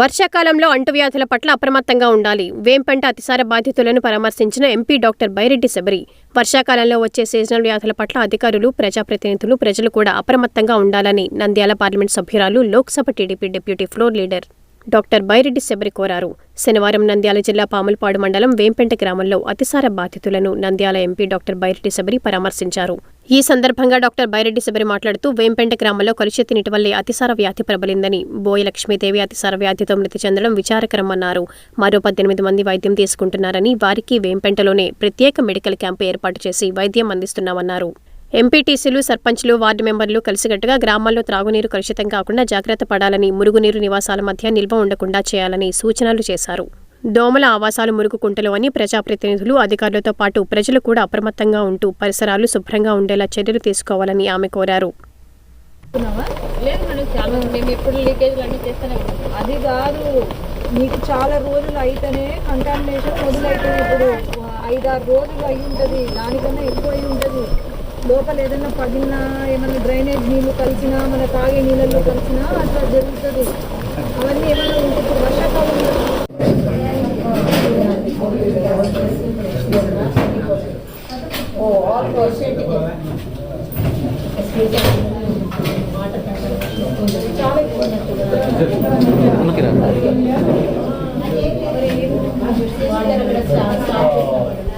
వర్షాకాలంలో అంటువ్యాధుల పట్ల అప్రమత్తంగా ఉండాలి. వేంపంట అతిసార బాధితులను పరామర్శించిన ఎంపీ డాక్టర్ బైరెడ్డి శబరి వర్షాకాలంలో వచ్చే సీజనల్ వ్యాధుల పట్ల అధికారులు ప్రజాప్రతినిధులు ప్రజలు కూడా అప్రమత్తంగా ఉండాలని నంద్యాల పార్లమెంట్ సభ్యురాలు Lok Sabha TDP deputy floor leader doctor Byreddy Shabari కోరారు. శనివారం నంద్యాల జిల్లా పాములపాడు మండలం వేంపెంట గ్రామంలో అతిసార బాధితులను నంద్యాల ఎంపీ డాక్టర్ బైరెడ్డి శబరి పరామర్శించారు. ఈ సందర్భంగా డాక్టర్ బైరెడ్డి శబరి మాట్లాడుతూ వేంపెంట గ్రామంలో కలుషిత నీటి వల్లే అతిసార వ్యాధి ప్రబలిందని బోయ లక్ష్మీదేవి అతిసార వ్యాధితో మృతి చెందడం విచారకరమన్నారు. మరో పద్దెనిమిది మంది వైద్యం తీసుకుంటున్నారని వారికి వేంపెంటలోనే ప్రత్యేక మెడికల్ క్యాంపు ఏర్పాటు చేసి వైద్యం అందిస్తున్నామన్నారు. ఎంపీటీసీలు సర్పంచ్లు వార్డు మెంబర్లు కలిసికట్టుగా గ్రామాల్లో త్రాగునీరు కలుషితం కాకుండా జాగ్రత్త పడాలని మురుగునీరు నివాసాల మధ్య నిల్వ ఉండకుండా చేయాలని సూచనలు చేశారు. దోమల ఆవాసాలు మురుగు కుంటలు అని ప్రజాప్రతినిధులు అధికారులతో పాటు ప్రజలు కూడా అప్రమత్తంగా ఉంటూ పరిసరాలు శుభ్రంగా ఉండేలా చర్యలు తీసుకోవాలని ఆమె కోరారు. మీకు చాలా అది కాదు చాలా రోజులు అయితేనే కంటామినేషన్ మొదలవుతుంది ఇప్పుడు. ఐదారు రోజులు అయి ఉంటుంది దానికన్నా ఎక్కువ అయి ఉంటుంది లోపల ఏదైనా పగిలినా ఏమైనా డ్రైనేజ్ నీళ్ళు కలిసినా మన తాగే నీళ్ళల్లో కలిసినా అట్లా జరుగుతుంది. అవన్నీ ఏమైనా ఉంటే ఇప్పుడు వర్షాకాలంలో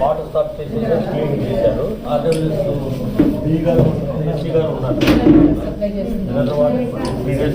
వాటర్ స్టాప్ చేసి క్లీన్ చేశారు. అదర్స్ బి గారు ఎస్సీ గారు ఉన్నారు మినరల్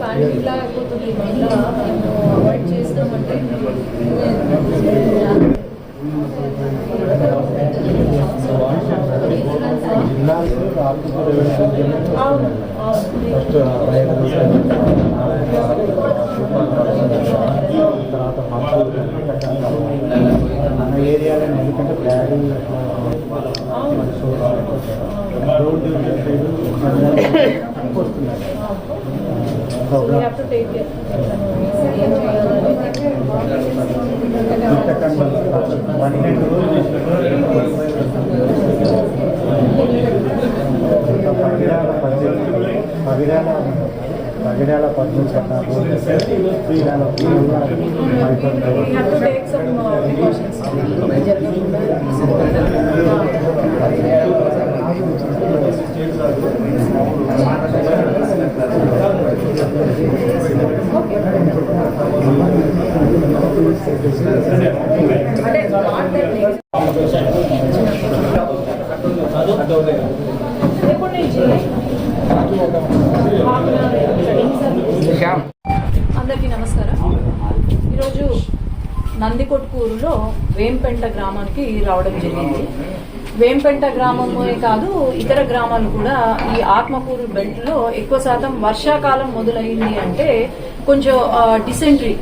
ప్యానిక్ లా అయిపోతుంది. మళ్ళీ మేము అవాయిడ్ చేస్తామంటే అవును. అవును. మన ఏరియాలో ఎందుకంటే bloody road So we have to take it. ఏం చేయాలని పన్నెండు పగిడాల పద్దెనిమిది పగిడాల పగిడాల పద్దెనిమిది చట్టాలు పగిడాల అందరికీ నమస్కారం. ఈరోజు నందికొట్కూరులో వేంపెంట గ్రామానికి రావడం జరిగింది. వేంపెంట గ్రామమే కాదు ఇతర గ్రామాలు కూడా ఈ ఆత్మకూరు బెల్ట్లో ఎక్కువ శాతం వర్షాకాలం మొదలైంది అంటే కొంచెం డిసెంట్రీ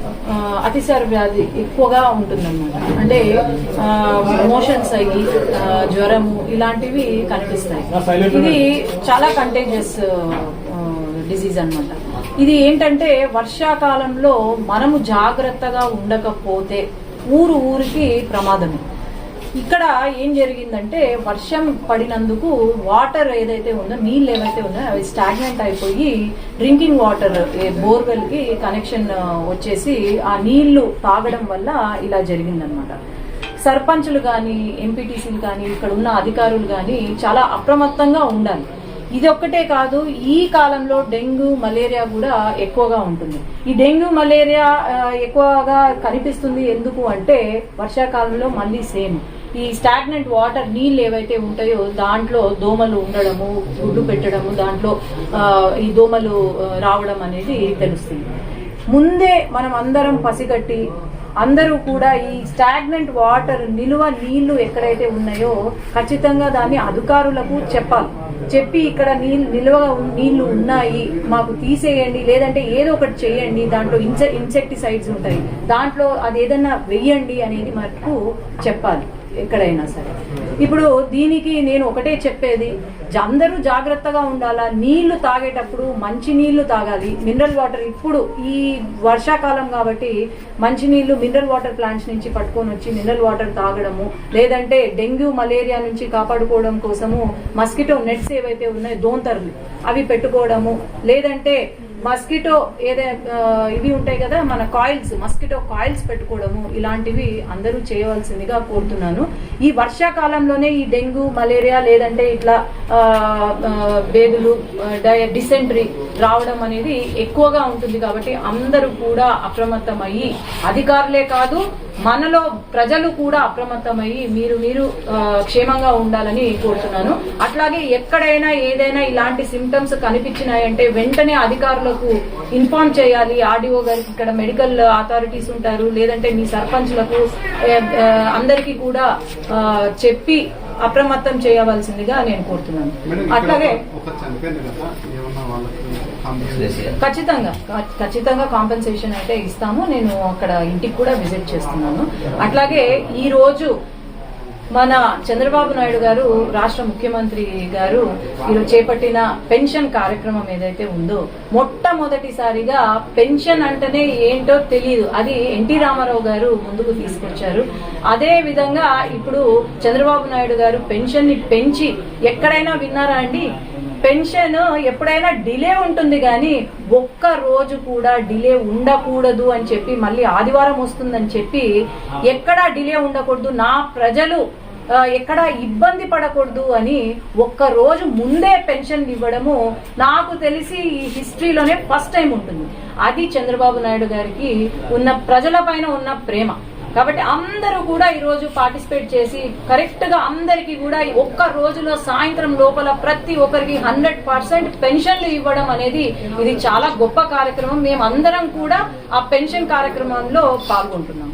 అతిసార వ్యాధి ఎక్కువగా ఉంటుందన్నమాట. అంటే మోషన్స్ అయ్యి జ్వరము ఇలాంటివి కనిపిస్తాయి. ఇది చాలా కంటేజియస్ డిసీజ్ అన్నమాట. ఇది ఏంటంటే వర్షాకాలంలో మనము జాగ్రత్తగా ఉండకపోతే ఊరు ఊరికి ప్రమాదమే. ఇక్కడ ఏం జరిగిందంటే వర్షం పడినందుకు వాటర్ ఏదైతే ఉందో నీళ్ళు ఏవైతే ఉన్నాయో అవి స్టాగ్నెంట్ అయిపోయి డ్రింకింగ్ వాటర్ బోర్వెల్కి కనెక్షన్ వచ్చేసి ఆ నీళ్ళు తాగడం వల్ల ఇలా జరిగిందనమాట సర్పంచులు కానీ ఎంపీటీసీలు కానీ ఇక్కడ ఉన్న అధికారులు కానీ చాలా అప్రమత్తంగా ఉండాలి. ఇది ఒక్కటే కాదు ఈ కాలంలో డెంగ్యూ మలేరియా కూడా ఎక్కువగా ఉంటుంది. ఈ డెంగ్యూ మలేరియా ఎక్కువగా కనిపిస్తుంది ఎందుకు అంటే వర్షాకాలంలో మళ్ళీ సేమ్. ఈ స్టాగ్నెంట్ వాటర్ నీళ్ళు ఏవైతే ఉంటాయో దాంట్లో దోమలు ఉండడము గుడ్డు పెట్టడము దాంట్లో ఈ దోమలు రావడం అనేది తెలుస్తుంది. ముందే మనం అందరం పసిగట్టి అందరూ కూడా ఈ స్టాగ్నెంట్ వాటర్ నిలువ నీళ్ళు ఎక్కడైతే ఉన్నాయో ఖచ్చితంగా దాన్ని అధికారులకు చెప్పాలి. చెప్పి ఇక్కడ నీళ్ళు నిలువ నీళ్ళు ఉన్నాయి మాకు తీసేయండి లేదంటే ఏదో ఒకటి చేయండి దాంట్లో ఇన్సె ఇన్సెక్టిసైడ్స్ ఉంటాయి. దాంట్లో అది ఏదన్నా వెయ్యండి అనేది మనకు చెప్పాలి. ఎక్కడైనా సరే. ఇప్పుడు దీనికి నేను ఒకటే చెప్పేది అందరూ జాగ్రత్తగా ఉండాలా? నీళ్ళు తాగేటప్పుడు మంచి నీళ్ళు తాగాలి. మినరల్ వాటర్ ఇప్పుడు ఈ వర్షాకాలం కాబట్టి మంచి నీళ్ళు మినరల్ వాటర్ ప్లాంట్స్ నుంచి పట్టుకొని వచ్చి మినరల్ వాటర్ తాగడము లేదంటే డెంగ్యూ మలేరియా నుంచి కాపాడుకోవడం కోసము మస్కిటో నెట్స్ ఏవైతే ఉన్నాయో దోంతర్లు అవి పెట్టుకోవడము లేదంటే మస్కిటో ఏదే ఇవి ఉంటాయి కదా మన కాయిల్స్ మస్కిటో కాయిల్స్ పెట్టుకోవడము ఇలాంటివి అందరూ చేయవలసిందిగా కోరుతున్నాను. ఈ వర్షాకాలంలోనే ఈ డెంగ్యూ మలేరియా లేదంటే ఇట్లా ఆ, ఆ, డిసెంట్రీ రావడం అనేది ఎక్కువగా ఉంటుంది కాబట్టి అందరూ కూడా అప్రమత్తమయ్యి అధికారులే కాదు మనలో ప్రజలు కూడా అప్రమత్తమయ్యి మీరు మీరు క్షేమంగా ఉండాలని కోరుతున్నాను. అట్లాగే ఎక్కడైనా ఏదైనా ఇలాంటి సిమ్టమ్స్ కనిపించినాయంటే వెంటనే అధికారులకు ఇన్ఫార్మ్ చేయాలి. ఆర్డీఓ గారికి ఇక్కడ మెడికల్ అథారిటీస్ ఉంటారు. లేదంటే మీ సర్పంచ్లకు అందరికీ కూడా చెప్పి అప్రమత్తం చేయవలసిందిగా నేను కోరుతున్నాను. అట్లాగే ఖచ్చితంగా. ఖచ్చితంగా కాంపెన్సేషన్ అయితే ఇస్తాము. నేను అక్కడ ఇంటికి కూడా విజిట్ చేస్తున్నాను. అట్లాగే ఈ రోజు మన చంద్రబాబు నాయుడు గారు రాష్ట్ర ముఖ్యమంత్రి గారు ఈరోజు చేపట్టిన పెన్షన్ కార్యక్రమం ఏదైతే ఉందో మొట్టమొదటిసారిగా పెన్షన్ అంటేనే ఏంటో తెలియదు అది ఎన్టీ రామారావు గారు ముందుకు తీసుకొచ్చారు. అదే విధంగా ఇప్పుడు చంద్రబాబు నాయుడు గారు పెన్షన్ని పెంచి ఎక్కడైనా విన్నారా అండి? పెన్షన్ ఎప్పుడైనా డిలే ఉంటుంది కానీ ఒక్క రోజు కూడా డిలే ఉండకూడదు అని చెప్పి మళ్ళీ ఆదివారం వస్తుందని చెప్పి ఎక్కడా డిలే ఉండకూడదు నా ప్రజలు ఎక్కడ ఇబ్బంది పడకూడదు అని ఒక్క రోజు ముందే పెన్షన్ ఇవ్వడము నాకు తెలిసి ఈ హిస్టరీలోనే ఫస్ట్ టైం ఉంటుంది. అది చంద్రబాబు నాయుడు గారికి ఉన్న ప్రజల పైన ఉన్న ప్రేమ. కాబట్టి అందరూ కూడా ఈ రోజు పార్టిసిపేట్ చేసి కరెక్ట్గా అందరికి కూడా ఒక్క రోజులో సాయంత్రం లోపల ప్రతి ఒక్కరికి హండ్రెడ్ పర్సెంట్ పెన్షన్లు ఇవ్వడం అనేది ఇది చాలా గొప్ప కార్యక్రమం. మేము అందరం కూడా ఆ పెన్షన్ కార్యక్రమంలో పాల్గొంటున్నాం.